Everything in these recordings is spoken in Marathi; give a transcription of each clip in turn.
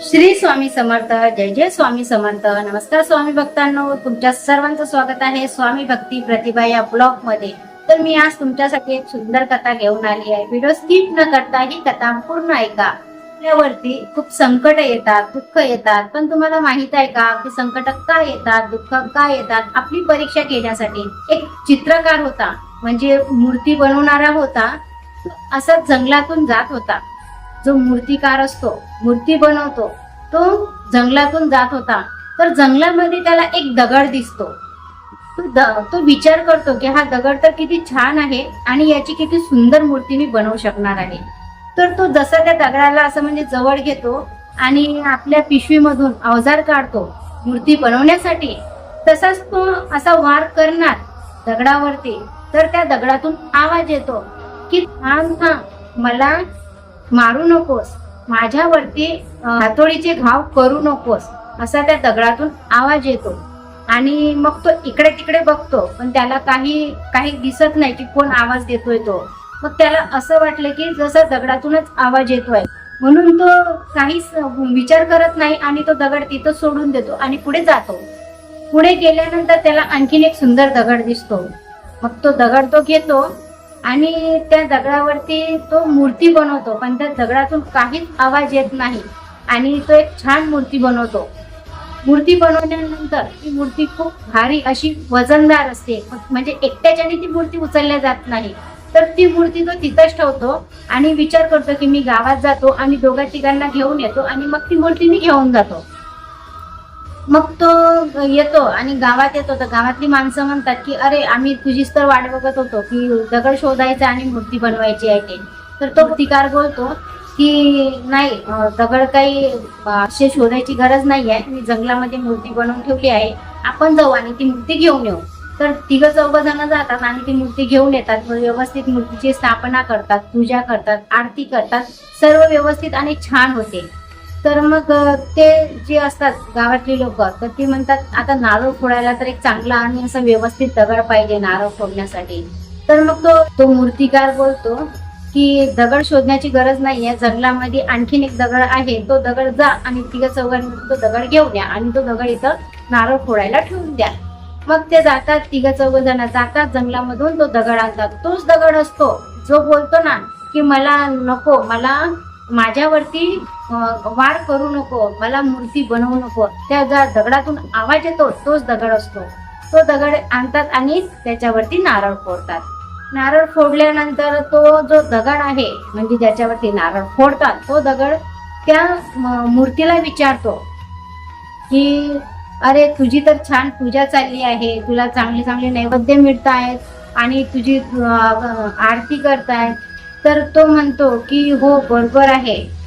श्री स्वामी समर्थ जय जय स्वामी समर्थ. नमस्कार स्वामी भक्तांनो तुमच्या सर्वांचं स्वागत आहे स्वामी भक्ती प्रतिभा या ब्लॉगमध्ये तर मी आज तुमच्यासाठी एक सुंदर कथा घेऊन आली आहे. व्हिडिओ स्किप न करता ही कथा पूर्ण ऐका. आपल्यावरती खूप संकट येतात दुःख येतात. पण तुम्हाला माहीत आहे का की संकट का येतात दुःख का येतात? आपली परीक्षा घेण्यासाठी एक चित्रकार होता. म्हणजे मूर्ती बनवणारा होता. असा जंगलातून जात होता. जो मूर्तिकार असतो मूर्ती बनवतो तो जंगलातून जात होता. तर जंगलामध्ये त्याला एक दगड दिसतो. तो द- तो विचार करतो की हा दगड तर किती छान आहे आणि याची किती सुंदर मूर्ती मी बनवू शकणार आहे. तर तो जसा त्या दगडाला असं म्हणजे जवळ घेतो आणि आपल्या पिशवीमधून अवजार काढतो मूर्ती बनवण्यासाठी तसाच तो असा वार करणार दगडावरती. तर त्या दगडातून आवाज येतो की थांब थांब मला मारू नकोस. माझ्यावरती हातोडीचे घाव करू नकोस असा त्या दगडातून आवाज येतो. आणि मग तो इकडे तिकडे बघतो पण त्याला काही काही दिसत नाही की कोण आवाज देतोय तो. मग त्याला असं वाटलं की जसा दगडातूनच आवाज येतोय. म्हणून तो काहीच विचार करत नाही आणि तो दगड तिथं सोडून देतो आणि पुढे जातो. पुढे गेल्यानंतर त्याला आणखीन एक सुंदर दगड दिसतो. मग तो दगड तो घेतो आणि त्या दगडावरती तो मूर्ती बनवतो पण त्या दगडातून काहीच आवाज येत नाही. आणि तो एक छान मूर्ती बनवतो. मूर्ती बनवल्यानंतर ती मूर्ती खूप भारी अशी वजनदार असते. म्हणजे एकट्याच्याने ती मूर्ती उचलल्या जात नाही. तर ती मूर्ती तो तिथंच ठेवतो आणि विचार करतो की मी गावात जातो आणि दोघा तिघांना घेऊन येतो आणि मग ती मूर्ती मी घेऊन जातो. मग तो येतो आणि गावात येतो. तर गावातली माणसं म्हणतात की अरे आम्ही तुझीच तर वाट बघत होतो की दगड शोधायचा आणि मूर्ती बनवायची आहे ते. तर तो प्रतिकार बोलतो की नाही दगड काही असे शोधायची गरज नाही आहे मी जंगलामध्ये मूर्ती बनवून ठेवली आहे. आपण जाऊ आणि ती मूर्ती घेऊन येऊ. तर तिघं चौघ जण जातात आणि ती मूर्ती घेऊन येतात. व्यवस्थित मूर्तीची स्थापना करतात पूजा करतात आरती करतात. सर्व व्यवस्थित आणि छान होते. तर मग ते जे असतात गावातली लोक तर ते म्हणतात आता नारळ फोडायला तर एक चांगला आणि असं व्यवस्थित दगड पाहिजे नारळ फोडण्यासाठी. तर मग तो तो मूर्तिकार बोलतो की दगड शोधण्याची गरज नाहीये. जंगलामध्ये आणखीन एक दगड आहे. तो दगड जा आणि तिघ चौघांनी तो दगड घेऊन या आणि तो दगड इथं नारळ फोडायला ठेवून द्या. मग ते जातात तिघ चौघ जण जातात जंगलामधून. तो दगड आणतात. तोच दगड असतो. जो बोलतो ना की मला नको मला माझ्यावरती वाढ वार करू नको मला मूर्ती बनवू नको. त्या ज्या दगडातून आवाज येतो तोच दगड असतो. तो दगड आणतात आणि त्याच्यावरती नारळ फोडतात. नारळ फोडल्यानंतर तो जो दगड आहे म्हणजे ज्याच्यावरती नारळ फोडतात तो दगड त्या म- मूर्तीला विचारतो की अरे तुझी तर छान पूजा चालली आहे तुला चांगले चांगले नैवेद्य मिळत आहेत आणि तुझी आरती करतायत. तर तो म्हणतो की हो बरोबर आहे.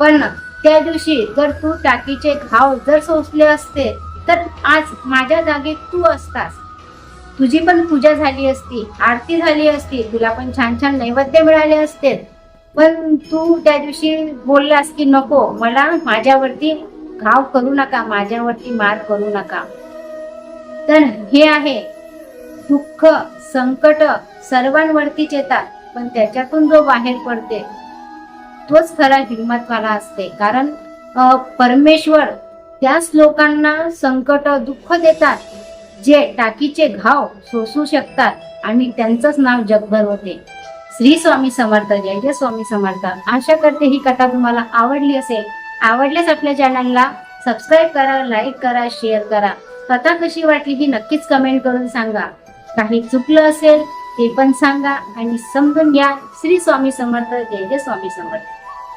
पण त्या दिवशी जर तू टाकीचे घाव जर सोसले असते तर आज माझ्या जागी तू असतास. तुझी पण पूजा झाली असती आरती झाली असती तुला पण छान छान नैवेद्य मिळाले असते. पण तू त्या दिवशी बोललास की नको मला माझ्यावरती घाव करू नका माझ्यावरती मार करू नका. तर हे आहे दुःख संकट सर्वांवरतीच येतात पण त्याच्यातून जो बाहेर पडते तोच खरा हिंमतवाला असते. कारण परमेश्वर त्याच लोकांना संकट दुःख देतात जे टाकीचे घाव सोसू शकतात आणि त्यांचंच नाव जगभर होते. श्री स्वामी समर्थ जय जय स्वामी समर्थ. आशा करते ही कथा तुम्हाला आवडली असेल. आवडल्यास आपल्या चॅनलला सबस्क्राईब करा लाईक करा शेअर करा. कथा कशी वाटली ही नक्कीच कमेंट करून सांगा. काही चुकलं असेल ते पण सांगा आणि समजून घ्या. श्री स्वामी समर्थ जय जय स्वामी समर्थ.